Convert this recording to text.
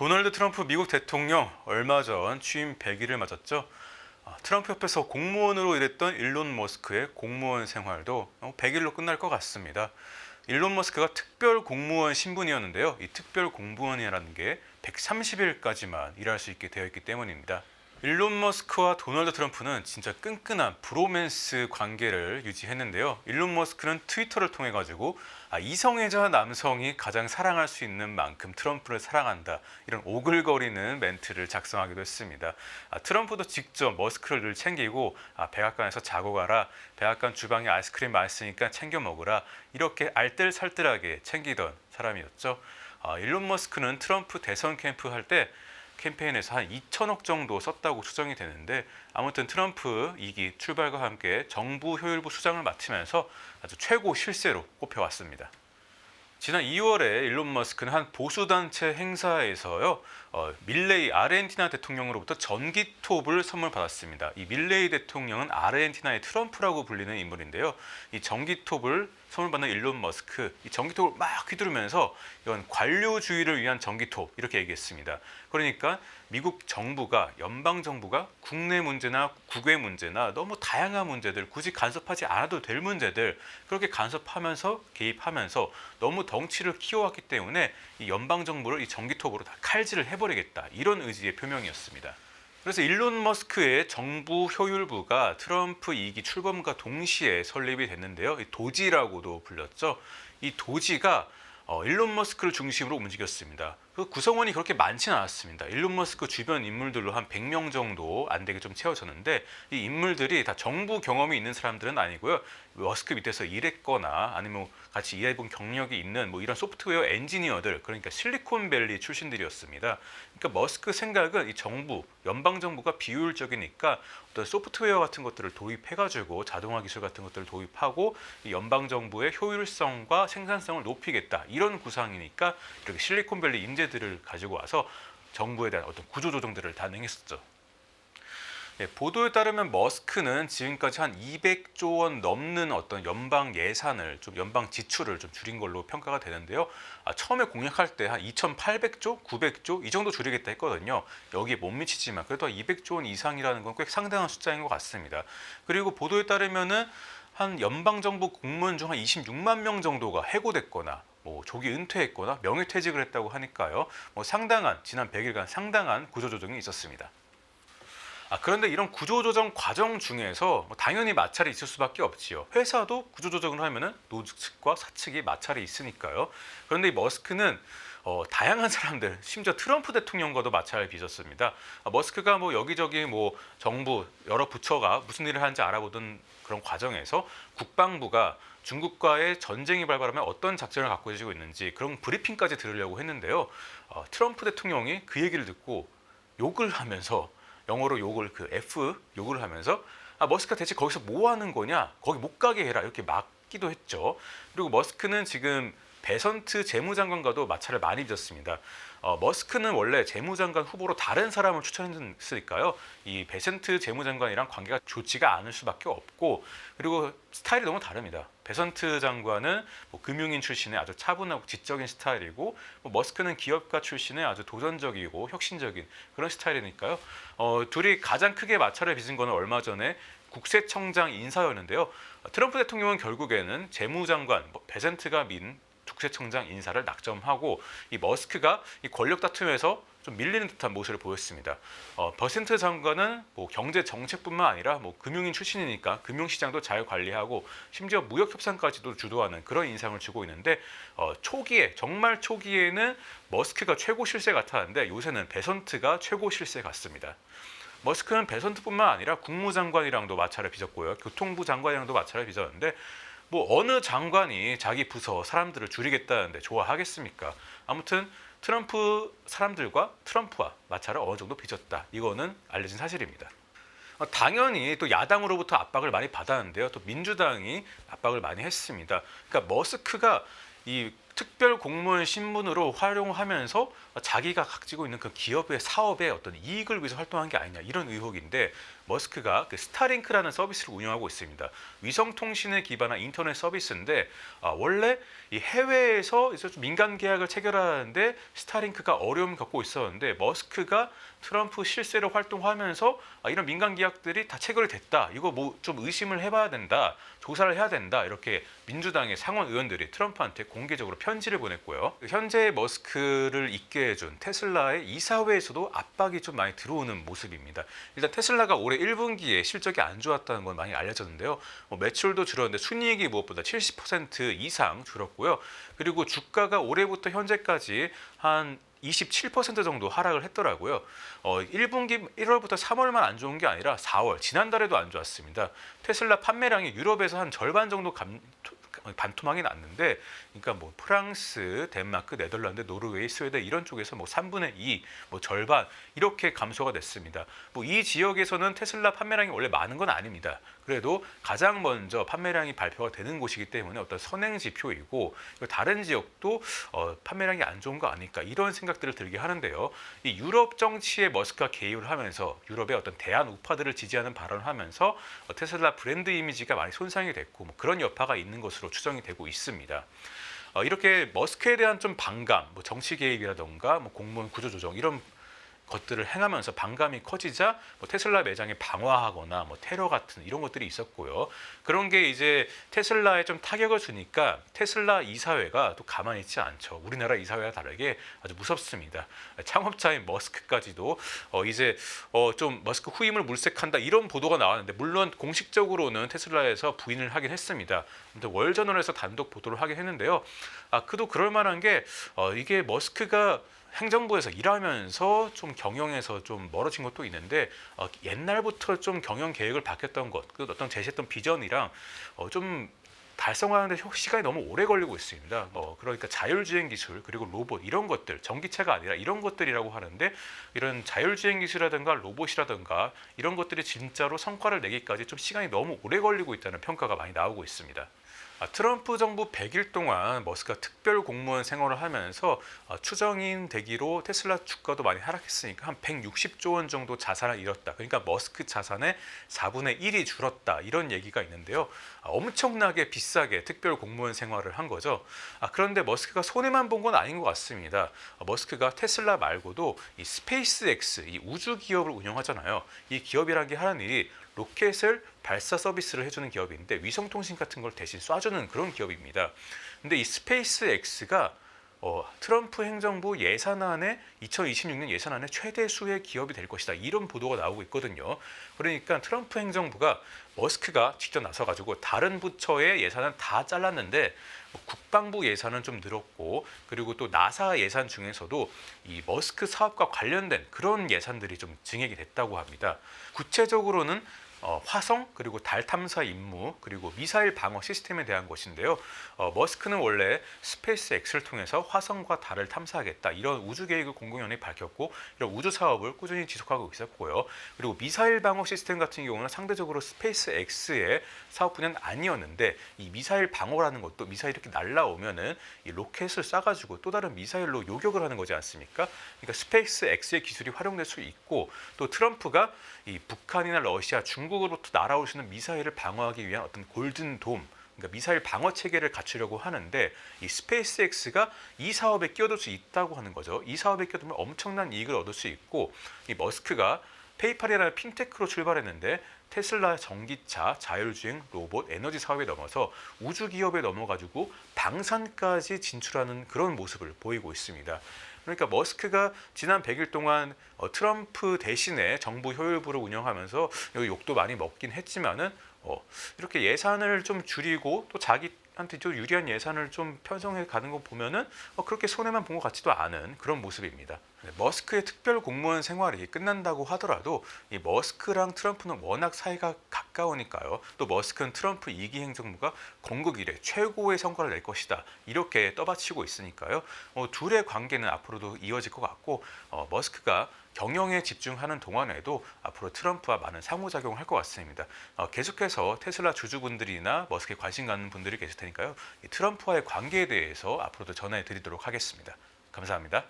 도널드 트럼프 미국 대통령 얼마 전 취임 100일을 맞았죠. 아, 트럼프 옆에서 공무원으로 일했던 일론 머스크의 공무원 생활도 100일로 끝날 것 같습니다. 일론 머스크가 특별 공무원 신분이었는데요. 이 특별 공무원이라는 게 130일까지만 일할 수 있게 되어 있기 때문입니다. 일론 머스크와 도널드 트럼프는 진짜 끈끈한 브로맨스 관계를 유지했는데요. 일론 머스크는 트위터를 통해 가지고 아, 이성애자 남성이 가장 사랑할 수 있는 만큼 트럼프를 사랑한다 이런 오글거리는 멘트를 작성하기도 했습니다. 아, 트럼프도 직접 머스크를 늘 챙기고 아, 백악관에서 자고 가라, 백악관 주방에 아이스크림 맛있으니까 챙겨 먹으라 이렇게 알뜰살뜰하게 챙기던 사람이었죠. 아, 일론 머스크는 트럼프 대선 캠프 할때 캠페인에서 한 2천억 정도 썼다고 추정이 되는데 아무튼 트럼프 2기 출발과 함께 정부 효율부 수장을 맡으면서 아주 최고 실세로 꼽혀왔습니다. 지난 2월에 일론 머스크는 한 보수단체 행사에서요, 어, 밀레이 아르헨티나 대통령으로부터 전기톱을 선물 받았습니다. 이 밀레이 대통령은 아르헨티나의 트럼프라고 불리는 인물인데요. 이 전기톱을 선물 받는 일론 머스크, 이 전기톱을 막 휘두르면서 이건 관료주의를 위한 전기톱 이렇게 얘기했습니다. 그러니까 미국 정부가 연방 정부가 국내 문제나 국외 문제나 너무 다양한 문제들 굳이 간섭하지 않아도 될 문제들 그렇게 간섭하면서 개입하면서 너무 덩치를 키워왔기 때문에 이 연방 정부를 이 전기톱으로 다 칼질을 해버리겠다 이런 의지의 표명이었습니다. 그래서 일론 머스크의 정부 효율부가 트럼프 2기 출범과 동시에 설립이 됐는데요. 이 도지라고도 불렸죠. 이 도지가 어, 일론 머스크를 중심으로 움직였습니다. 그 구성원이 그렇게 많지는 않았습니다. 일론 머스크 주변 인물들로 한 100명 정도 안 되게 좀 채워졌는데 이 인물들이 다 정부 경험이 있는 사람들은 아니고요. 머스크 밑에서 일했거나 아니면 뭐 같이 일해본 경력이 있는 뭐 이런 소프트웨어 엔지니어들 그러니까 실리콘밸리 출신들이었습니다. 그러니까 머스크 생각은 이 정부 연방 정부가 비효율적이니까 어떤 소프트웨어 같은 것들을 도입해가지고 자동화 기술 같은 것들을 도입하고 이 연방 정부의 효율성과 생산성을 높이겠다 이런 구상이니까 이렇게 실리콘밸리 인재들을 가지고 와서 정부에 대한 어떤 구조 조정들을 단행했었죠. 예, 보도에 따르면 머스크는 지금까지 한 200조 원 넘는 어떤 연방 예산을 좀 연방 지출을 좀 줄인 걸로 평가가 되는데요. 아, 처음에 공약할 때 한 2,800조, 900조 이 정도 줄이겠다 했거든요. 여기에 못 미치지만 그래도 200조 원 이상이라는 건 꽤 상당한 숫자인 것 같습니다. 그리고 보도에 따르면은 한 연방 정부 공무원 중 한 26만 명 정도가 해고됐거나 뭐 조기 은퇴했거나 명예퇴직을 했다고 하니까요. 뭐 상당한 지난 100일간 상당한 구조조정이 있었습니다. 아, 그런데 이런 구조조정 과정 중에서 뭐 당연히 마찰이 있을 수밖에 없지요. 회사도 구조조정을 하면은 노측과 사측이 마찰이 있으니까요. 그런데 이 머스크는 어, 다양한 사람들, 심지어 트럼프 대통령과도 마찰을 빚었습니다. 아, 머스크가 뭐 여기저기 뭐 정부 여러 부처가 무슨 일을 하는지 알아보던 그런 과정에서 국방부가 중국과의 전쟁이 발발하면 어떤 작전을 갖고 지고 있는지 그런 브리핑까지 들으려고 했는데요. 어, 트럼프 대통령이 그 얘기를 듣고 욕을 하면서 영어로 욕을 그 F 욕을 하면서 아 머스크가 대체 거기서 뭐 하는 거냐 거기 못 가게 해라 이렇게 막기도 했죠. 그리고 머스크는 지금 베선트 재무장관과도 마찰을 많이 빚었습니다. 어, 머스크는 원래 재무장관 후보로 다른 사람을 추천했으니까요. 이 베센트 재무장관이랑 관계가 좋지가 않을 수밖에 없고 그리고 스타일이 너무 다릅니다. 베선트 장관은 뭐 금융인 출신의 아주 차분하고 지적인 스타일이고 뭐 머스크는 기업가 출신의 아주 도전적이고 혁신적인 그런 스타일이니까요. 어, 둘이 가장 크게 마찰을 빚은 거는 얼마 전에 국세청장 인사였는데요. 트럼프 대통령은 결국에는 재무장관 뭐 베센트가 민 국세청장 인사를 낙점하고 이 머스크가 이 권력 다툼에서 좀 밀리는 듯한 모습을 보였습니다. 어, 버센트 장관은 뭐 경제 정책뿐만 아니라 뭐 금융인 출신이니까 금융시장도 잘 관리하고 심지어 무역 협상까지도 주도하는 그런 인상을 주고 있는데 어, 초기에 정말 초기에는 머스크가 최고 실세 같았는데 요새는 베선트가 최고 실세 같습니다. 머스크는 베선트뿐만 아니라 국무장관이랑도 마찰을 빚었고요. 교통부 장관이랑도 마찰을 빚었는데 뭐 어느 장관이 자기 부서 사람들을 줄이겠다는데 좋아하겠습니까? 아무튼 트럼프 사람들과 트럼프와 마찰을 어느 정도 빚었다. 이거는 알려진 사실입니다. 어, 당연히 또 야당으로부터 압박을 많이 받았는데요. 또 민주당이 압박을 많이 했습니다. 그러니까 머스크가 이 특별 공무원 신분으로 활용하면서 자기가 가지고 있는 그 기업의 사업의 어떤 이익을 위해서 활동한 게 아니냐 이런 의혹인데 머스크가 그 스타링크라는 서비스를 운영하고 있습니다. 위성 통신에 기반한 인터넷 서비스인데 아, 원래 이 해외에서 민간 계약을 체결하는데 스타링크가 어려움을 겪고 있었는데 머스크가 트럼프 실세로 활동하면서 아, 이런 민간 계약들이 다 체결이 됐다. 이거 뭐 좀 의심을 해봐야 된다. 조사를 해야 된다. 이렇게 민주당의 상원 의원들이 트럼프한테 공개적으로 편지를 보냈고요. 현재 머스크를 있게 해준 테슬라의 이사회에서도 압박이 좀 많이 들어오는 모습입니다. 일단 테슬라가 올해 1분기에 실적이 안 좋았다는 건 많이 알려졌는데요. 뭐 매출도 줄었는데 순이익이 무엇보다 70% 이상 줄었고요. 그리고 주가가 올해부터 현재까지 한 27% 정도 하락을 했더라고요. 어, 1분기 1월부터 3월만 안 좋은 게 아니라 4월 지난달에도 안 좋았습니다. 테슬라 판매량이 유럽에서 한 절반 정도 감, 반토막이 났는데, 그러니까 뭐 프랑스, 덴마크, 네덜란드, 노르웨이, 스웨덴 이런 쪽에서 뭐 3분의 2, 뭐 절반 이렇게 감소가 됐습니다. 뭐 이 지역에서는 테슬라 판매량이 원래 많은 건 아닙니다. 그래도 가장 먼저 판매량이 발표가 되는 곳이기 때문에 어떤 선행 지표이고 다른 지역도 어, 판매량이 안 좋은 거 아닐까 이런 생각들을 들게 하는데요. 이 유럽 정치에 머스크가 개입을 하면서 유럽의 어떤 대한 우파들을 지지하는 발언을 하면서 어, 테슬라 브랜드 이미지가 많이 손상이 됐고 뭐 그런 여파가 있는 것으로 추정이 되고 있습니다. 어, 이렇게 머스크에 대한 좀 반감, 뭐 정치 개입이라던가 뭐 공무원 구조 조정 이런 것들을 행하면서 반감이 커지자 뭐 테슬라 매장에 방화하거나 뭐 테러 같은 이런 것들이 있었고요. 그런 게 이제 테슬라에 좀 타격을 주니까 테슬라 이사회가 또 가만히 있지 않죠. 우리나라 이사회와 다르게 아주 무섭습니다. 창업자인 머스크까지도 어 이제 어 좀 머스크 후임을 물색한다 이런 보도가 나왔는데 물론 공식적으로는 테슬라에서 부인을 하긴 했습니다. 월저널에서 단독 보도를 하긴 했는데요. 아 그도 그럴 만한 게 어 이게 머스크가 행정부에서 일하면서 좀 경영에서 좀 멀어진 것도 있는데 어, 옛날부터 좀 경영 계획을 바뀌었던 것, 그 어떤 제시했던 비전이랑 어, 좀 달성하는데 시간이 너무 오래 걸리고 있습니다. 어, 그러니까 자율주행 기술 그리고 로봇 이런 것들 전기차가 아니라 이런 것들이라고 하는데 이런 자율주행 기술이라든가 로봇이라든가 이런 것들이 진짜로 성과를 내기까지 좀 시간이 너무 오래 걸리고 있다는 평가가 많이 나오고 있습니다. 아, 트럼프 정부 100일 동안 머스크가 특별 공무원 생활을 하면서 아, 추정인 대기로 테슬라 주가도 많이 하락했으니까 한 160조 원 정도 자산을 잃었다. 그러니까 머스크 자산의 4분의 1이 줄었다. 이런 얘기가 있는데요. 아, 엄청나게 비싸게 특별 공무원 생활을 한 거죠. 그런데 머스크가 손해만 본 건 아닌 것 같습니다. 머스크가 테슬라 말고도 이 스페이스X, 이 우주 기업을 운영하잖아요. 이 기업이라는 게 하는 일이 로켓을 발사 서비스를 해주는 기업인데 위성통신 같은 걸 대신 쏴주는 그런 기업입니다. 근데 이 스페이스 X가 어, 트럼프 행정부 예산안에 2026년 예산안에 최대 수의 기업이 될 것이다 이런 보도가 나오고 있거든요. 그러니까 트럼프 행정부가 머스크가 직접 나서 가지고 다른 부처의 예산은 다 잘랐는데 뭐 국방부 예산은 좀 늘었고 그리고 또 나사 예산 중에서도 이 머스크 사업과 관련된 그런 예산들이 좀 증액이 됐다고 합니다. 구체적으로는 어, 화성 그리고 달 탐사 임무 그리고 미사일 방어 시스템에 대한 것인데요. 어, 머스크는 원래 스페이스 X를 통해서 화성과 달을 탐사하겠다 이런 우주 계획을 공공연히 밝혔고 이런 우주 사업을 꾸준히 지속하고 있었고요. 그리고 미사일 방어 시스템 같은 경우는 상대적으로 스페이스 X의 사업 분야는 아니었는데 이 미사일 방어라는 것도 미사일 이렇게 날라오면은 이 로켓을 쏴가지고 또 다른 미사일로 요격을 하는 거지 않습니까? 그러니까 스페이스 X의 기술이 활용될 수 있고 또 트럼프가 이 북한이나 러시아, 중국 으로부터 날아오시는 미사일을 방어하기 위한 어떤 골든 돔 그러니까 미사일 방어 체계를 갖추려고 하는데 이 스페이스X가 이 사업에 끼어들 수 있다고 하는 거죠. 이 사업에 끼어들면 엄청난 이익을 얻을 수 있고 이 머스크가 페이팔이라는 핀테크로 출발했는데 테슬라 전기차, 자율주행, 로봇, 에너지 사업에 넘어서 우주 기업에 넘어가지고 방산까지 진출하는 그런 모습을 보이고 있습니다. 그러니까 머스크가 지난 100일 동안 어, 트럼프 대신에 정부 효율부를 운영하면서 욕도 많이 먹긴 했지만은 어, 이렇게 예산을 좀 줄이고 또 자기 한테 좀 유리한 예산을 좀 편성해 가는 거 보면은 어, 그렇게 손해만 본 것 같지도 않은 그런 모습입니다. 네, 머스크의 특별 공무원 생활이 끝난다고 하더라도 이 머스크랑 트럼프는 워낙 사이가 가까우니까요. 또 머스크는 트럼프 2기 행정부가 건국 이래 최고의 성과를 낼 것이다 이렇게 떠받치고 있으니까요. 어, 둘의 관계는 앞으로도 이어질 것 같고 어, 머스크가 경영에 집중하는 동안에도 앞으로 트럼프와 많은 상호작용을 할 것 같습니다. 어, 계속해서 테슬라 주주분들이나 머스크에 관심 갖는 분들이 계실 테니까요. 이 트럼프와의 관계에 대해서 앞으로도 전해 드리도록 하겠습니다. 감사합니다.